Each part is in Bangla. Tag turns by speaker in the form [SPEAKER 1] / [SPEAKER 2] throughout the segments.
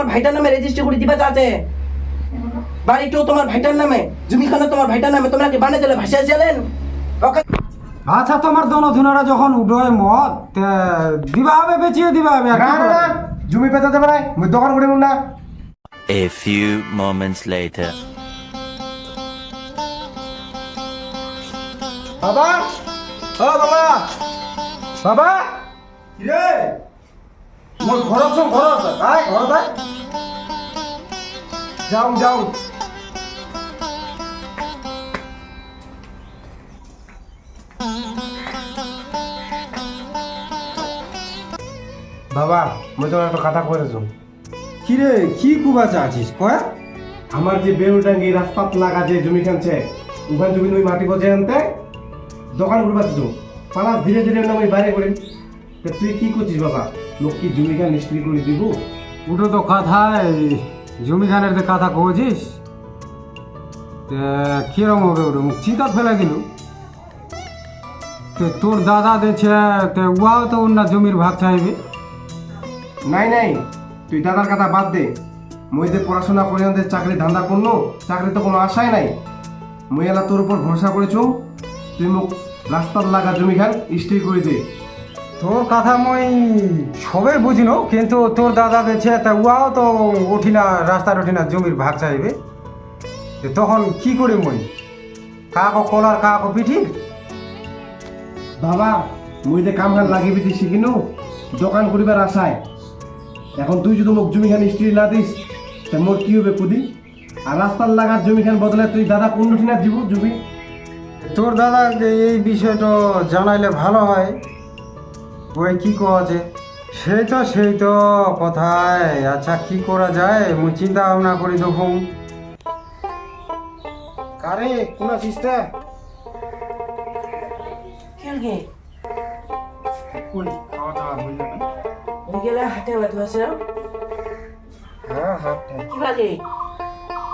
[SPEAKER 1] তোমার ভাইটার নামে রেজিস্ট্রি করে দিবা আছে বাড়িটাও তোমার ভাইটার নামে জমিখানা তোমার ভাইটার নামে তোমরা কি বানিয়ে দিলে ভাসিয়ে ছিলেন
[SPEAKER 2] আচ্ছা তোমার দোনো ধুনারা যখন উডোয় মত তে দিবা হবে বেচিয়ে দিবা হবে আর
[SPEAKER 3] না না জমি পেতে দেবে নাই মুই দোকান করে না।
[SPEAKER 4] A few moments later.
[SPEAKER 3] বাবা? ও বাবা! বাবা? রে মোর ঘর আছো ঘর আছে। আয় ঘর আয় যাও যাও। বাবা মুই তোমার একটা কথা করেছ
[SPEAKER 2] কি রে কি কুবা চাচ্ছিস কয়া
[SPEAKER 3] আমার যে বেউটাঙ্গি রাস্তাত লাগা যে জমি খানছে ওখান জমি তুমি মাটি বজে আনতে দোকান করবা তো পালা ধীরে ধীরে না আমি বাইরে করি তুই কি করছিস বাবা? লোক কি জমি খান নিষ্ক্রি করে দিব।
[SPEAKER 2] ওটা তো কথায় জমিখানের যে কথা তে কিরম হবে ওটা? মুখ চিন্তা ফেলে দিল। তে তোর দাদা দেছে তে উহাও তো অন্য জমির ভাগ চাইবে।
[SPEAKER 3] নাই নাই তুই দাদার কথা বাদ দে। মই যে পড়াশোনা করে আনতে চাকরি ধান্দা করল চাকরি তো কোনো আশাই নাই। মই এলা তোর উপর ভরসা করেছ তুই মোক রাস্তার লাগা জমি খান স্ত্রী করে দে।
[SPEAKER 2] তোর কথা মই সবে বুঝিনো কিন্তু তোর দাদা দেছে তা উহাও তো উঠি না রাস্তার উঠি না জমির ভাগ চাইবে। তখন কি করে মই? কাকো কলার কাকো পিঠি
[SPEAKER 3] বাবা মুই যে কাম খান লাগিয়ে দিতে শিখিনু দোকান করিবার আশায়। এখন তুই যদি মোক জমি খান স্ত্রী না দিস তা মোর কি হবে কুদি? আর রাস্তার লাগার জমি খান বদলে তুই দাদা কোন ঠিনা দিব জমি?
[SPEAKER 2] তোর দাদা এই বিষয়টা জানাইলে ভালো হয় ওই কি আছে সেই তো সেই তো কথায়। আচ্ছা কি করা যায়? মুই চিন্তা ভাবনা করি দেখুন
[SPEAKER 3] কারে? কোন চিস্তা
[SPEAKER 1] খেলকে
[SPEAKER 3] কোন খাওয়া দাওয়া হইল না
[SPEAKER 1] বিকেলে হাটে হয়ে ধুয়েছিলাম
[SPEAKER 3] হ্যাঁ হাত
[SPEAKER 1] কি ভাগে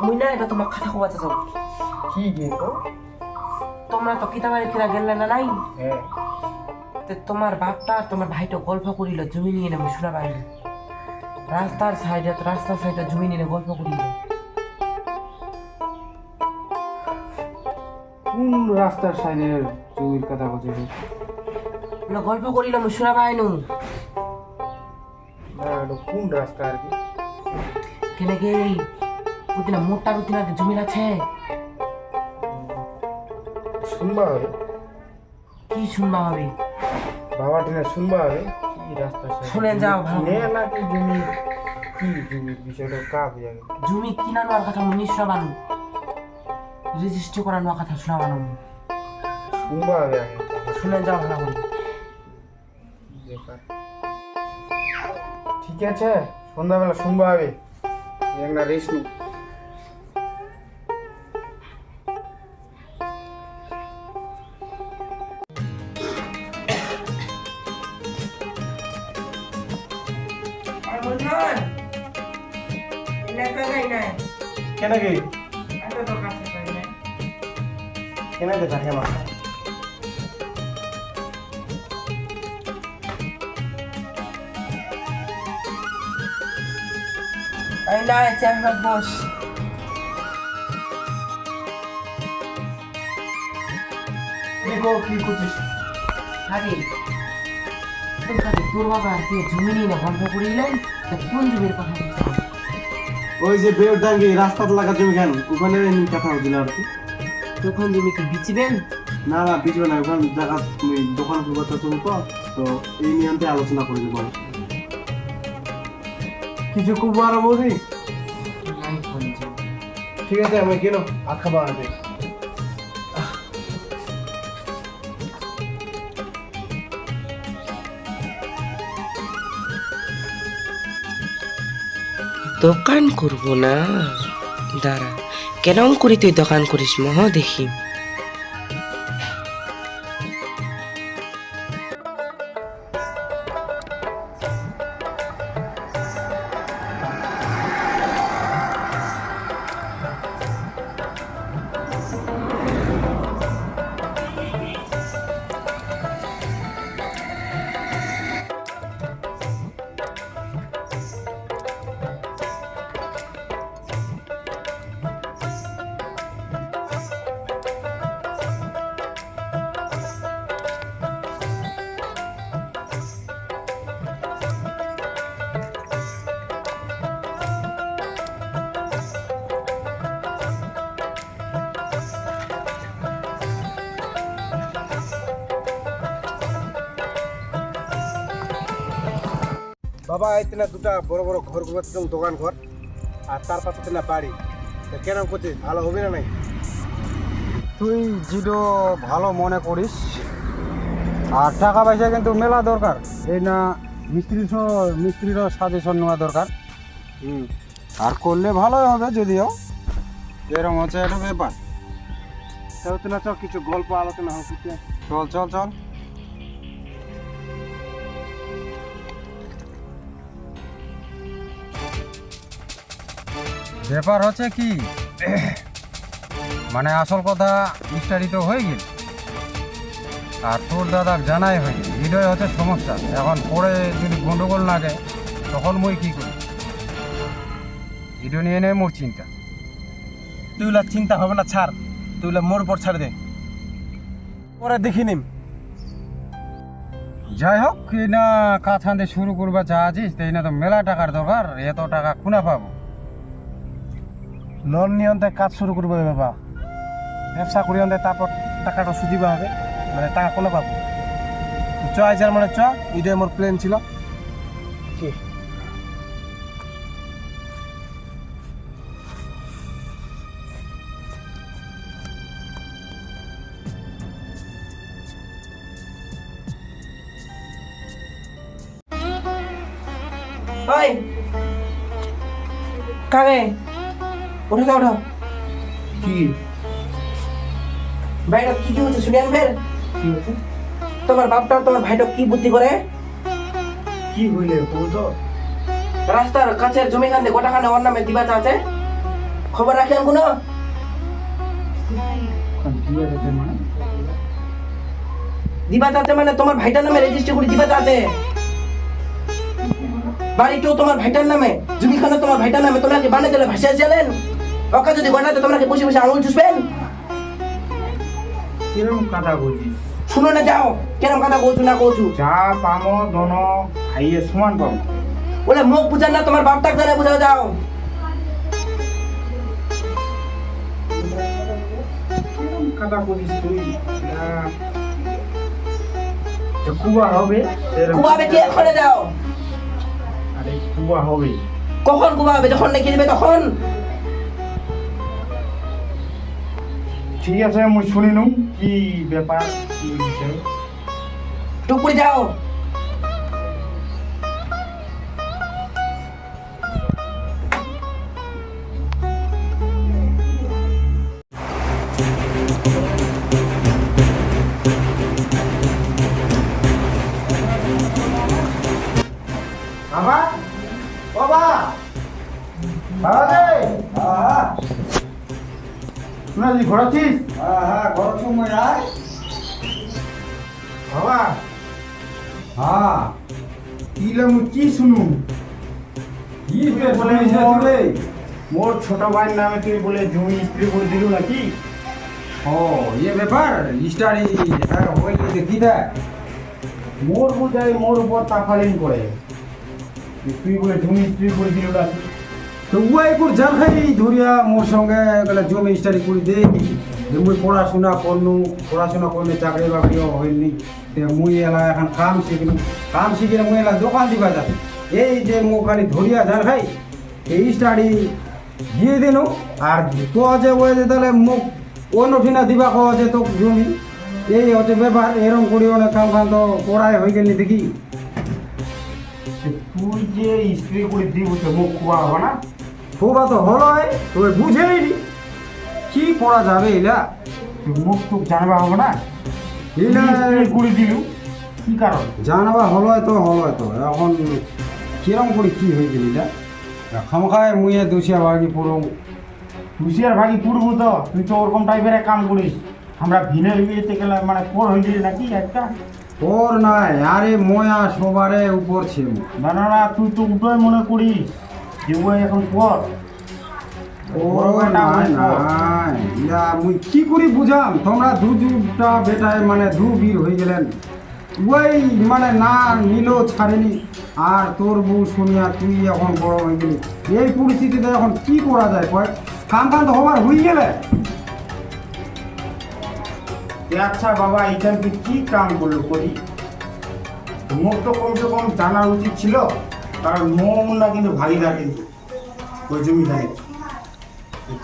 [SPEAKER 1] মুই না এটা তোমার কথা কবা চাও।
[SPEAKER 3] কি গে?
[SPEAKER 1] তোমরা তো কিতাবারে ফিরা গেলে না নাই?
[SPEAKER 3] হ্যাঁ।
[SPEAKER 1] তে তোমার বাপটা আর তোমার ভাইটা গল্প করিল জমি নিয়ে নেব শোনা পাইনি রাস্তার সাইডে রাস্তার সাইডে জমি নিয়ে গল্প করিল।
[SPEAKER 3] কোন রাস্তার সাইডের জমির কথা বলছে?
[SPEAKER 1] গল্প করিল আমি শোনা পাইনু
[SPEAKER 3] কোন রাস্তা আর কি?
[SPEAKER 1] কেনে গে ওদিনা মোটা রুতিনা জমি আছে?
[SPEAKER 3] শুনবা হবে।
[SPEAKER 1] কি শুনবা হবে?
[SPEAKER 3] বাবা টিনা শুনবা হবে কি সাইডে
[SPEAKER 1] শুনে যাও ভালো।
[SPEAKER 3] নে নাকি জমি? কি জমি? বিষয়টা কা বুঝা
[SPEAKER 1] জমি কিনা নেওয়ার কথা নিশ্চয় বানু রেজিস্ট্রি করা নেওয়ার কথা শোনা বানু
[SPEAKER 3] শুনবা হবে আগে।
[SPEAKER 1] শুনে যাও ভালো করে।
[SPEAKER 3] ঠিক আছে? সন্ধ্যাবেলা শুনবা হবে একটা রেস্ট কেন
[SPEAKER 1] না?
[SPEAKER 3] কেন গে থাকে মা?
[SPEAKER 1] এই না চেহারা বস।
[SPEAKER 3] দেখো কি করছিস?
[SPEAKER 1] আরে তোর বাবা তুই জমি নিয়ে না গল্প করিলেন তা কোন জমির কথা বলছিস?
[SPEAKER 3] ওই যে বেউর ডাঙ্গি রাস্তাতে লাগা জমি খান ওখানে কথা হচ্ছিল আর কি।
[SPEAKER 1] দোকান জমি কি বিচিবেন
[SPEAKER 3] না না পিছবে না ওখানে দেখা তুমি দোকান তো তুমি তো তো এই নিয়ে আলোচনা করে দেবো কিছু খুব আরও বৌদি। ঠিক আছে আমি কেন আর খাবার
[SPEAKER 1] দোকান করব না। দাঁড়া কেন করি তুই দোকান করিস মহ দেখি।
[SPEAKER 3] বাবা এই না দুটা বড় বড় ঘর ঘুমাচ্ছে দোকান ঘর আর তার পাশে না বাড়ি। তা কেন করছিস? ভালো হবে না নাই
[SPEAKER 2] তুই যেটা ভালো মনে করিস। আর টাকা পয়সা কিন্তু মেলা দরকার। এই না মিস্ত্রি মিস্ত্রিরও সাজেশন নেওয়া দরকার।
[SPEAKER 3] হুম।
[SPEAKER 2] আর করলে ভালোই হবে যদিও। এরকম হচ্ছে একটা ব্যাপার।
[SPEAKER 3] তাহলে না চল কিছু গল্প আলোচনা হোক
[SPEAKER 2] চল চল চল। ব্যাপার হচ্ছে কি? মানে আসল কথা স্টাডি তো হয়ে গেল। আর তোর দাদাক জানাই হয়নি। হৃদয় হচ্ছে সমস্যা। এখন পরে যদি গন্ডগোল না যায় তখন মুই কি করি? এটা নিয়ে নেই মোর চিন্তা।
[SPEAKER 3] তুই ওলা চিন্তা হবে না ছাড়। তুই ওলা মোর উপর ছাড় দে। পরে দেখি নিম।
[SPEAKER 2] যাই হোক এই না কাজ শুরু করবা চা আছিস তাই না তো মেলা টাকার দরকার এত টাকা কোনা পাবো?
[SPEAKER 3] লোন নিয়ে কাজ শুরু করব বাবা। ব্যবসা করি অন্তে তারপর টাকাটা সুদিবা হবে মানে টাকা কোনো পাবো চ আইজার মানে চ এটাই মোর প্ল্যান ছিল।
[SPEAKER 1] উঠে যাও ওঠো।
[SPEAKER 3] কি?
[SPEAKER 1] ভাইটা কি কি হচ্ছে শুনে আনবেন
[SPEAKER 3] কি হচ্ছে
[SPEAKER 1] তোমার বাপটা তোমার ভাইটা কি বুদ্ধি করে?
[SPEAKER 3] কি হইলে বলতো
[SPEAKER 1] রাস্তার কাছের জমি খান গোটা খানে ওর নামে দিবা আছে? খবর রাখেন কোনো? দিবা আছে মানে? তোমার ভাইটার নামে রেজিস্ট্রি করে দিবা আছে। বাড়ি কেউ তোমার ভাইটার নামে জমি খানে তোমার ভাইটার নামে তোমরা কি বানে চলে ভাসিয়ে চলেন ওকে যদি গড়াতে তোমরা কি বসে বসে আঙুল চুষবেন?
[SPEAKER 5] কিরম কথা বলছিস?
[SPEAKER 1] শুনো না যাও। কেরম কথা কৌছু না কৌছু
[SPEAKER 5] যা পামো দন খাইয়ে সমান পাবো
[SPEAKER 1] বলে মুখ বুঝান না তোমার বাপটাক জানে বুঝাও যাও।
[SPEAKER 5] কথা বলছিস তুই? না, তো কুয়া হবে
[SPEAKER 1] কি? এখনে যাও।
[SPEAKER 5] আরে কুয়া হবে।
[SPEAKER 1] কখন কুবাবে যখন লিখে দিবে তখন?
[SPEAKER 5] ঠিক আছে আমি শুনি নু কি ব্যাপার কি বিষয়
[SPEAKER 1] টুকুরি যাও
[SPEAKER 2] বাবা বাবা। বাবা রে
[SPEAKER 5] না তুই ঘোরাচ্ছিস?
[SPEAKER 2] হ্যাঁ হ্যাঁ ঘর সময় আয়
[SPEAKER 5] বাবা।
[SPEAKER 2] হ্যাঁ।
[SPEAKER 5] কিলে মু কি শুনু?
[SPEAKER 2] কি
[SPEAKER 5] বলে মোর- ছোট ভাইয়ের নামে তুই বলে জমি স্ত্রী করে দিলু নাকি?
[SPEAKER 2] ও ইয়ে ব্যাপার স্টাডি হ্যাঁ হইলে দেখি দেখ
[SPEAKER 5] মোর বোঝাই মোর উপর তাফালিং করে। তুই বলে জমি স্ত্রী করে দিলু নাকি?
[SPEAKER 2] তো উয়াই করে জান খাই ধরিয়া মোর সঙ্গে গেলে জমি স্টাডি করে দেই যে মুই পড়াশোনা করনু, পড়াশোনা করলে চাকরি বাকরিও হইনি তে মুই এলা এখন কাম শিখলু কাম শিখে মুই এলা দোকান দিবা যাবে। এই যে মো খালি ধরিয়া জান খাই এই স্টাডি দিয়ে দিনু। আর তো যে ওই যে তাহলে মুখ অন্য ঠিনা দিবা কো যে তো জমি। এই হচ্ছে ব্যাপার, এরম করি অনেক কাম কাম তো পড়াই হয়ে গেলি দেখি।
[SPEAKER 5] তুই যে স্ত্রী করে দিব তো মুখ খুয়া হবে না?
[SPEAKER 2] খুবা তো হলই তবে বুঝেই নি কি পড়া যাবে এলা?
[SPEAKER 5] মুখ টুক জানবা হবে না?
[SPEAKER 2] এলা
[SPEAKER 5] করে দিলু কি কারণ?
[SPEAKER 2] জানাবা হলয় তো হলয় তো। এখন কিরম করে কি হয়ে গেল এলা? খামখায় মুয়ে দুশিয়া বাগি পুরো
[SPEAKER 5] হুশিয়ার ভাগি পুরবো তো তুই তো ওরকম টাইপের কাম করিস। আমরা ভিনে বিয়েতে গেলে মানে কোর হয়ে গেলি নাকি একটা?
[SPEAKER 2] ওর নাই আরে ময়া সবারে উপর ছিল
[SPEAKER 5] না না না তুই তো উঠোই মনে করিস। এখন
[SPEAKER 2] মুই কি করি বুঝাম তোমরা দু দুটা বেটায় মানে দু বীর হয়ে গেলেন ওই মানে না নিলেও ছাড়েনি আর তোর বউ শুনিয়া তুই এখন বড় হয়ে গেলি এই পরিস্থিতিতে এখন কি করা যায় কয় কাম কাম তো হবার হয়ে গেলে
[SPEAKER 5] আচ্ছা বাবা এইখান তুই কি কাম করল করি মুখ তো কমসে কম জানা উচিত ছিল তার মোমটা কিন্তু ভাগিদার কিন্তু ওই জমিদারে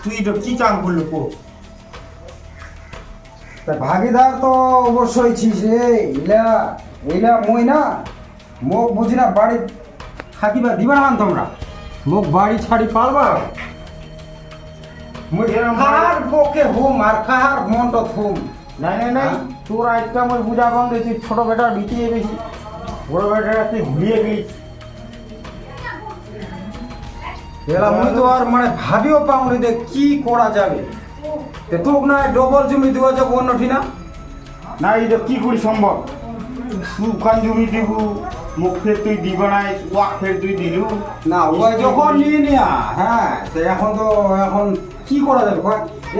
[SPEAKER 5] তুই তো কি কাম করল কো?
[SPEAKER 2] তা ভাগিদার তো অবশ্যই ছিস রে ইলা ইলা মই না? মোক বুঝি না বাড়ি থাকিবা দিবা না তোমরা? মোক বাড়ি ছাড়ি পারবা?
[SPEAKER 5] এরম
[SPEAKER 2] কাহার হুম আর কাহার মন্ড থুম?
[SPEAKER 5] নাই নাই নাই।
[SPEAKER 2] হ্যাঁ?
[SPEAKER 5] তোর আজকে আমার বুঝা তুই ছোট বেটা বিটিয়ে গেছিস বড় বেটাটা তুই ভুলিয়ে গেছিস।
[SPEAKER 2] এলা মুই তো আর মানে ভাবিও পাউনি যে কি করা যাবে। তে তোক না ডবল জমি দিবা যাব অন্যটি না?
[SPEAKER 5] না এই যে কি করি সম্ভব? সুখান জমি দিব মুখ ফের তুই দিব নাই ওয়াক ফের তুই দিলু।
[SPEAKER 2] না ওই যখন নিয়ে নিয়া হ্যাঁ তো এখন তো এখন কি করা যাবে?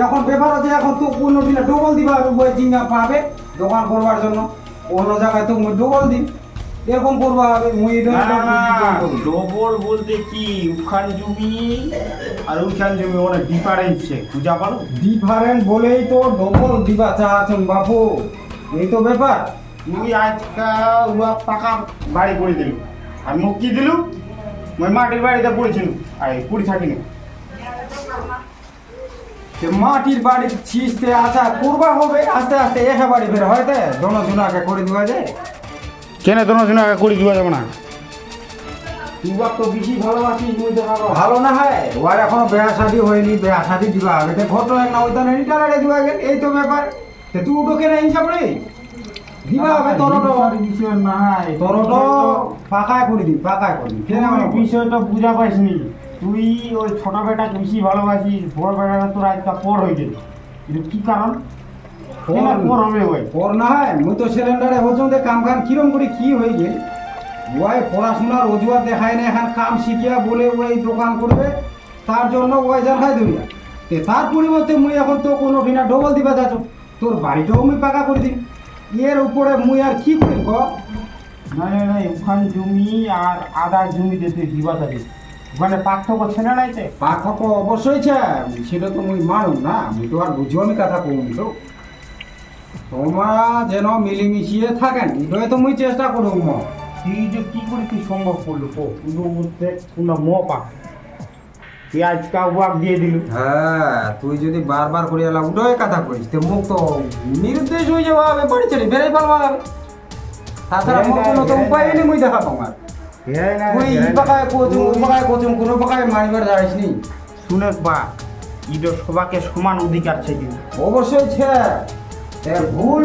[SPEAKER 2] এখন ব্যাপার আছে এখন তো অন্য দিনে ডবল দিবা ওই জিঙ্গা পাবে দোকান করবার জন্য। অন্য জায়গায় তো মুই ডবল দিই এরকম করবা মুই করি।
[SPEAKER 5] ডবল বলতে কি? উখান জমি আর উখান জমি অনেক ডিফারেন্স পারো?
[SPEAKER 2] ডিফারেন্ট বলেই তো ডবল দিবা চাচ্ছেন বাপু। এই তো ব্যাপার।
[SPEAKER 5] তুই আজকাল বাড়ি করে দিলু। আর মুখ কি দিলু? মই মাটির বাড়িতে পড়েছিল। আর কুড়ি থাকিনি
[SPEAKER 2] মাটির বাড়ি ছিঁচতে আসা করবা হবে আস্তে আস্তে একা বাড়ি ফের হয়তো দোনো জনাকে করে দেওয়া যায়
[SPEAKER 5] কেন তোমার জন্য আগে কুড়ি দিবা যাবে না? তুই তো বেশি ভালোবাসিস মুই ভালো
[SPEAKER 2] না হয়। ওর এখনও বেয়া শাদি হয়নি বেয়া শাদি দিবা হবে তে ঘটনা না ওইটা নেই টালারে দিবা গেল এই তো ব্যাপার। তে তুই উঠো কেন হিসাব রে দিবা হবে তোর তো
[SPEAKER 5] বিষয় নাই।
[SPEAKER 2] তোর পাকায় করে দি পাকায় করে দি কেন
[SPEAKER 5] তুই বিষয়টা বুঝা পাইসনি। তুই ওই ছোট বেটাকে বেশি ভালোবাসিস বড় বেটাটা তোর আজকে পর হয়ে গেল কিন্তু কি কারণ? পর
[SPEAKER 2] না হয় মুই তো সিলিন্ডারে হচ্ছে কাম কাম কিরম করে কি হয়ে গেল পড়াশোনার অজুহাত দেখায় না এখন কাম শিখিয়া বলে ওই দোকান করবে তার জন্য ওই জানখাই দুনিয়া তে তার পরিবর্তে মুই এখন তো কোনো দিনা ডবল দিবা যাচ্ছ তোর বাড়িটাও মুই পাকা করে দিই এর উপরে মুই আর কি করি ক?
[SPEAKER 5] না না না ওখান জমি আর আদার জমিতে তুই দিবা থাকি ওখানে পার্থক্য ছেলে নাই তো?
[SPEAKER 2] পার্থক্য অবশ্যই ছে সেটা তো মুই মানুষ না মুই তো আর বুঝিও আমি কথা কম তো। তোমরা যেন মিলিমিশিয়ে থাকেন এটাই তো মুই চেষ্টা করুম। ম
[SPEAKER 5] তুই যে কি করে তুই সম্ভব করল তো কোনো ম পা তুই আজকে ওয়াক দিয়ে দিলু।
[SPEAKER 2] হ্যাঁ তুই যদি বারবার করে এলা উঠোই কথা করিস তো মুখ তো নিরুদ্দেশ হয়ে যাওয়া হবে বাড়ি ছেড়ে বেড়াই পারবা হবে। তাছাড়া মুখ কোনো তো উপায় নেই মুই দেখা তোমার তুই ই পাকায় কোচুম ও পাকায় কোচুম কোনো পাকায় মানিবার যাইস নি।
[SPEAKER 5] শুনে বা ইটো সবাকে সমান অধিকার কিন্তু
[SPEAKER 2] অবশ্যই ছে ভুল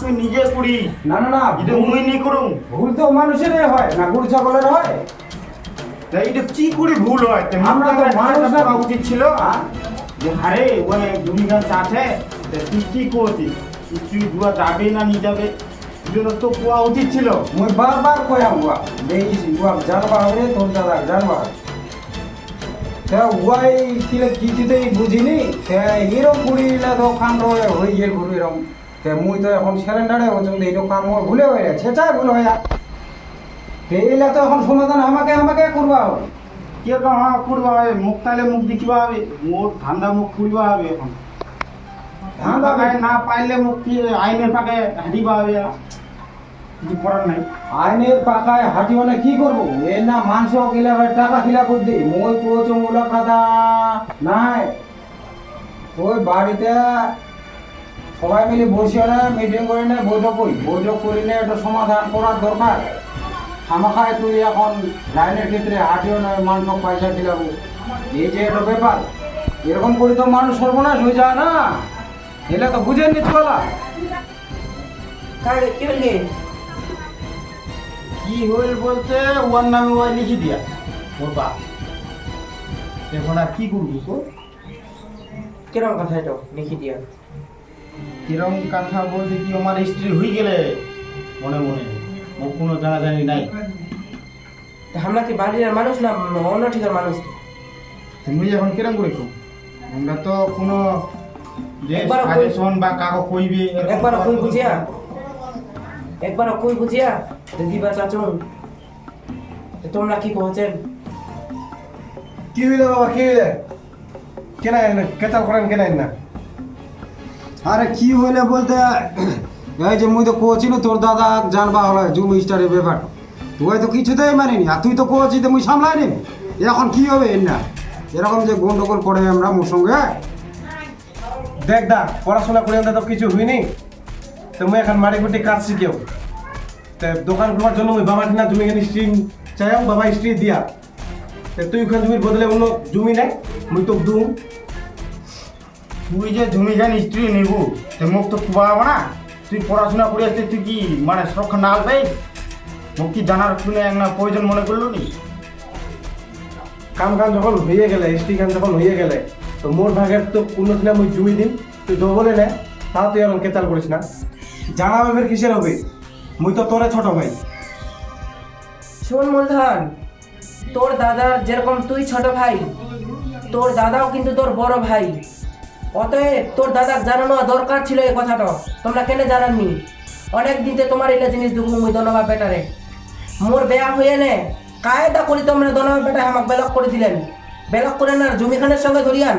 [SPEAKER 5] তুই নিজে করিস
[SPEAKER 2] না না না
[SPEAKER 5] এটা মুই নি করুম।
[SPEAKER 2] ভুল তো মানুষেরই হয় না গরু ছাগলের হয়।
[SPEAKER 5] কি করে ভুল হয়?
[SPEAKER 2] আমরা তো মানুষ না।
[SPEAKER 5] উচিত ছিল।
[SPEAKER 2] হ্যাঁ?
[SPEAKER 5] যে আরে জমি গাছ আছে তুই কি করছিস তুই ঘুরা যাবে না নিয়ে যাবে? জন্য তো কোয়া উচিত ছিল।
[SPEAKER 2] মুই বারবার কয়াম উয়া দেখিস উয়া জানবা হবে তোর দাদা জানবা। তা উয়াই কিলে কিছুতেই বুঝিনি। এরম করিলে তো কাণ্ড হয়ে গেল গুরু এরম তে মুই তো এখন সিলিন্ডারে পর্যন্ত এইরকম কাম মোর ভুলে হয়ে চাই ভুল হয়ে যা তো এখন সমাধান আমাকে আমাকে করবা হবে।
[SPEAKER 5] কে তো হ্যাঁ করবা হবে মুখ তাহলে মুখ দেখিবা হবে মোর ঠান্ডা মুখ খুলবা হবে এখন।
[SPEAKER 2] ধান্দা
[SPEAKER 5] ধান্দা না পাইলে মুখ কি আইনের পাকে হাঁটিবা হবে?
[SPEAKER 2] আইনের পাকায় হাঁটি মানে কি করব? এর না মাংস কিলা টাকা খিলা করতে মই কোচ মূলা খাদা নাই। ওই বাড়িতে সবাই মিলে বসে না মিটিং করে না, বৈঠক করি। বৈঠক করি না, একটা সমাধান করার দরকার। খামাখায় তুই এখন লাইনের ক্ষেত্রে হাঁটিও নয় মাংস পয়সা খিলাবো এই যে একটা ব্যাপার। এরকম করে তো মানুষ সর্বনাশ হয়ে যায় না। এলে তো বুঝে বলা
[SPEAKER 1] কাকে কি বললি
[SPEAKER 5] কি হইল বলতে ওর নামে ওই লিখে দিয়া ওর বাপ। এখন আর কি করব তো
[SPEAKER 1] কিরম কথা এটা লিখি দিয়া?
[SPEAKER 5] কিরম কথা বলতে কি আমার স্ত্রী হয়ে গেলে? মনে মনে। ও কোনো জানাজানি নাই।
[SPEAKER 1] আমরা কি বাড়ির মানুষ না অন্য ঠিকার মানুষ?
[SPEAKER 5] তুমি এখন কিরম করে আমরা তো কোনো
[SPEAKER 1] একবার কই বুঝিয়া? একবার কই বুঝিয়া? তো তোমরা কি কহছেন
[SPEAKER 3] কি হইলে বাবা, কি হইলে? কেন কেতাল করেন কেন না।
[SPEAKER 2] আরে কি হইলে বলতে, এই যে মুই তো তোর দাদা জানবা হলো, জুম স্টারের ব্যাপার। তুই তো কিছুতেই মানিনি, আর তুই তো কোচিস মুই সামলাই নিবি। এখন কি হবে না? এরকম যে গন্ডগোল করে আমরা মোর সঙ্গে?
[SPEAKER 3] দেখ দা, পড়াশোনা করে তো কিছু হয়নি। তো মুই এখন কুটি কাজ শিখেও তো দোকান খোলার জন্য মুই বাবা না জমি খানি স্ত্রী চাইও বাবা স্ত্রী দিয়া। তো তুই ওখানে জমির বদলে অন্য জমি নাই মুই তো দুম।
[SPEAKER 5] তুই যে জমি জানি স্ত্রী নেব তো মুখ তো কুবাবো না। তুই পড়াশোনা করে আসতে তুই কি মানে সুরক্ষা না পাই মুখ কি জানার শুনে একটা প্রয়োজন মনে করল নি?
[SPEAKER 3] কাম কাম যখন হয়ে গেলে স্ত্রী কাম যখন হয়ে গেলে তো মোর ভাগের তো কোনো দিনে মুই জমি দিন তুই ডবলে নে তাও তুই এরকম কেতাল করিস না। জানা ভাবের কিসের হবে? মুই তো তোরে ছোট ভাই।
[SPEAKER 1] শোন মূলধন, তোর দাদার যেরকম তুই ছোট ভাই, তোর দাদাও কিন্তু তোর বড় ভাই। অতএব তোর দাদার জানানো দরকার ছিল এই কথাটা। তোমরা কেন জানাননি? অনেক দিনতে তোমার এলা জিনিস দুঃখ মুই দনবা বেটারে। মোর বেয়া হয়ে নে কায়দা করি তোমরা দনবা বেটা আমাক বেলক করে দিলেন। বেলক করে না জমিখানের সঙ্গে ধরিয়ান।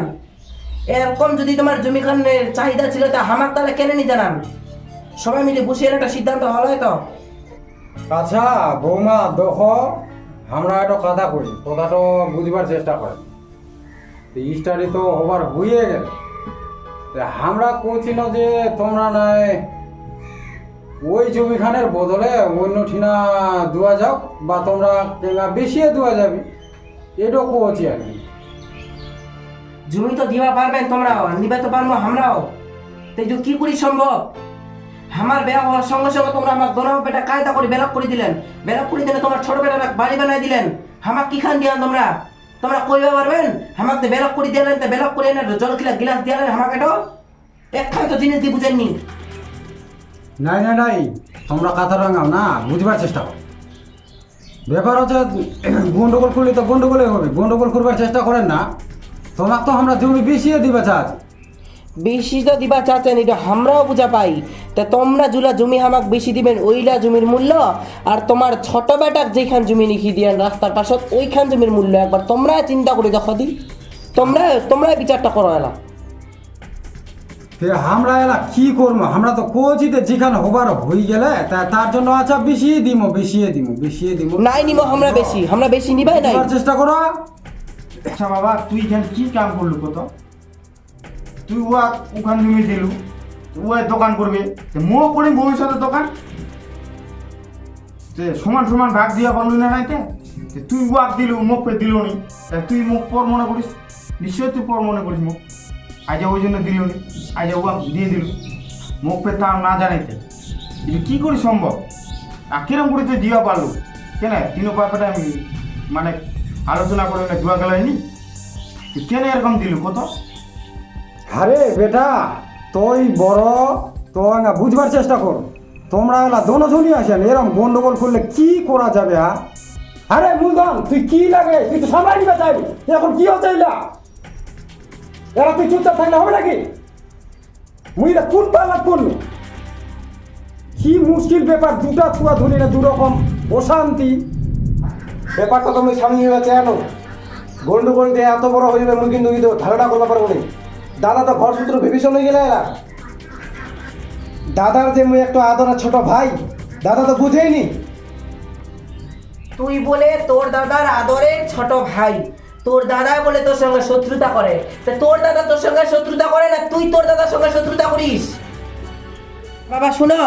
[SPEAKER 1] এরকম যদি তোমার জমিখানের চাহিদা ছিল তা হামাক তাহলে কেন নি জানান? সবাই মিলে বসে একটা সিদ্ধান্ত হলো তো?
[SPEAKER 2] আচ্ছা বৌমা দেখো আমরা একটা কথা করি কথাটা বুঝবার চেষ্টা করে স্টাডি তো হবার হয়ে গেল। আমরা আমরা না যে তোমরা নাই ওই জমিখানের বদলে অন্য ঠিনা দেওয়া যাও বা তোমরা কেনা বেশিয়ে দেওয়া যাবে এটাও কছি আর কি।
[SPEAKER 1] জমি তো দিবা পারবেন তোমরাও নিবে তো পারব আমরাও। তো এই যে কি করি সম্ভব? আমার বেয়া হওয়ার সঙ্গে সঙ্গে তোমরা আমার দোনো বেটা কায়দা করে বেলক করে দিলেন। বেলক করে দিলে তোমার ছোট বেটা বাড়ি বানাই দিলেন। হামাক কি খান দিয়ান তোমরা? তোমরা কইবা পারবেন হামাক তো বেলক করে দিলেন, তো করে এনে জল খিলা গিলাস দিয়ালেন আমাকে তো একখান তো জিনিস দিয়ে বুঝেননি।
[SPEAKER 2] নাই নাই নাই, তোমরা কথা রাঙাও না, বুঝবার চেষ্টা করো। ব্যাপার হচ্ছে, গন্ডগোল করলে তো গন্ডগোলই হবে, গন্ডগোল করবার চেষ্টা করেন না। তোমার তো আমরা জমি বেশিয়ে দিবে চাচ্ছি
[SPEAKER 1] বেশি তো দিবা চাচ্ছেন এটা আমরাও বুঝা পাই। তা তোমরা জুলা জমি হামাক বেশি দিবেন ওইলা জমির মূল্য আর তোমার ছোট বেটাক যেখান জমি লিখি দিয়েন রাস্তার পাশত ওইখান জমির মূল্য একবার তোমরা চিন্তা করে দেখো দি। তোমরা তোমরা বিচারটা করো এলা।
[SPEAKER 2] আমরা এলা কি করব আমরা তো কোচিতে যেখানে হবার হয়ে গেলে তা তার জন্য আচ্ছা বেশিয়ে দিমো বেশিয়ে দিমো বেশিয়ে দিমো।
[SPEAKER 1] নাই নিমো আমরা বেশি আমরা বেশি নিবাই নাই।
[SPEAKER 2] চেষ্টা করো।
[SPEAKER 5] আচ্ছা বাবা তুই এখানে কি কাম করলু কত? তুই উয়া ওখান জমি দিলু উয়া দোকান করবে। মো করি ভবিষ্যতে দোকান? সমান সমান ভাগ দিয়া পারলু না নাইতে তুই উয়াক দিলু মুখ পে দিল নি? তুই মুখ পর মনে করিস? নিশ্চয়ই তুই পর মনে করিস মুখ আজ ওই জন্য দিল নি, আজ উয়াক দিয়ে দিলু। মুখ পে তা না জানাইতে এটা কি করি সম্ভব? আর কিরম করে তুই দিয়া পারলু? কেন? তিন ব্যাপারটা আমি মানে আলোচনা করে না জুয়া গেলাইনি? কেন এরকম দিলু কত?
[SPEAKER 2] আরে বেটা, তুই বড় তো বুঝবার চেষ্টা কর। তোমরা এলা দোনোজনই আসেন, এরম গন্ডগোল করলে কি করা যাবে হ্যাঁ? আরে মূলধন তুই কি লাগে? তুই তো সামলাই নিবে চাই এখন কি হচ্ছে এলা? এরা তুই চুপচাপ থাকলে হবে নাকি? মুই এটা কোন পাল্লা কোন কি মুশকিল ব্যাপার, দুটা ছুয়া ধরি না দুরকম অশান্তি।
[SPEAKER 3] ব্যাপারটা তুমি সামনে নিয়ে জানো? গন্ডগোল দিয়ে এত বড় হয়ে যাবে কিন্তু কিন্তু ধারণা করতে পারব না। দাদা তো ঘর সূত্র ভেবেছিল হয়ে গেলে এরা দাদার যে মুই একটা আদরা ছোট ভাই, দাদা তো বুঝেইনি।
[SPEAKER 1] তুই বলে তোর দাদার আদরের ছোট ভাই, তোর দাদা বলে তোর সঙ্গে শত্রুতা করে। তা তোর দাদা তোর সঙ্গে শত্রুতা করে না তুই তোর দাদার সঙ্গে শত্রুতা করিস? বাবা, শোনো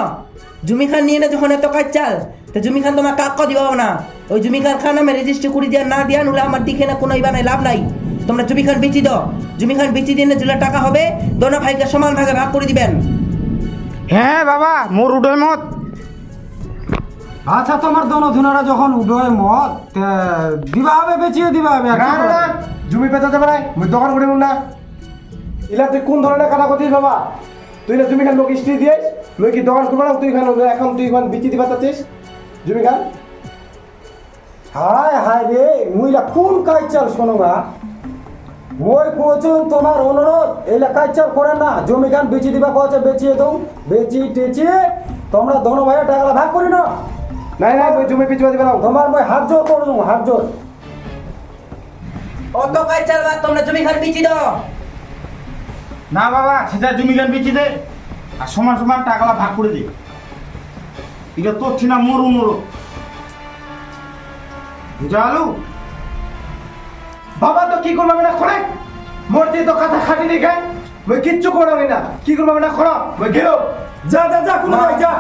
[SPEAKER 1] জমি খান নিয়ে না যখন এত কাজ চাল, তো জমি খান তোমার কাক দিবা না। ওই জমি খান খান আমি রেজিস্ট্রি করে দিয়া না দিয়া নুলে আমার দিকে না কোনো ইবা নাই লাভ নাই। তোমরা জমি খান বেচি দাও। জমি খান বেচি দিয়ে না যেগুলো টাকা হবে দোনো ভাইকে সমান ভাগে ভাগ করে দিবেন।
[SPEAKER 5] হ্যাঁ বাবা মোর উঠে মত।
[SPEAKER 2] আচ্ছা তোমার দোনোজনেরা যখন উদয় মত তে দিবা হবে বেচিয়ে দিবা হবে
[SPEAKER 3] জমি না মুই দোকান করে না। ইলা তুই কোন ধরনের কথা কথিস বাবা? তুই না জমি খান লোক স্ত্রী দিয়েছ মুই কি দোকান করব না? তুই খান এখন তুই খান বিচি দিবা চাচ্ছিস জমি খান
[SPEAKER 2] হায় হায় রে মুইলা কোন কাজ চাল শোনো না ওই কোচুন তোমার অনুরোধ এইলা কাজ চাল করে না। জমি গান বেচি দিবা কছে বেচিয়ে দাও বেচি টেচিয়ে তোমরা দোনো ভাইয়া টাকাটা ভাগ করি না
[SPEAKER 3] নাই নাই মুই জমি পিছু দিবে না
[SPEAKER 2] তোমার মই হাত জোর করো হাত জোর
[SPEAKER 1] অত কাজ চালবা তোমরা জমি খান বেচি দাও।
[SPEAKER 5] না বাবা সেটা জমি গান বেচি দে। আর সমান সমান টাকালা ভাগ করে দে। এটা তোর ঠিনা মোর অনুরোধ। বুঝালু
[SPEAKER 3] বাবা তো কি করলাম না খরে মরতে তো কথা খাটি দেখায় মই কিচ্ছু করাবি না। কি করলাম না খরা মই গেল।
[SPEAKER 5] যা যা যা কোনো যা।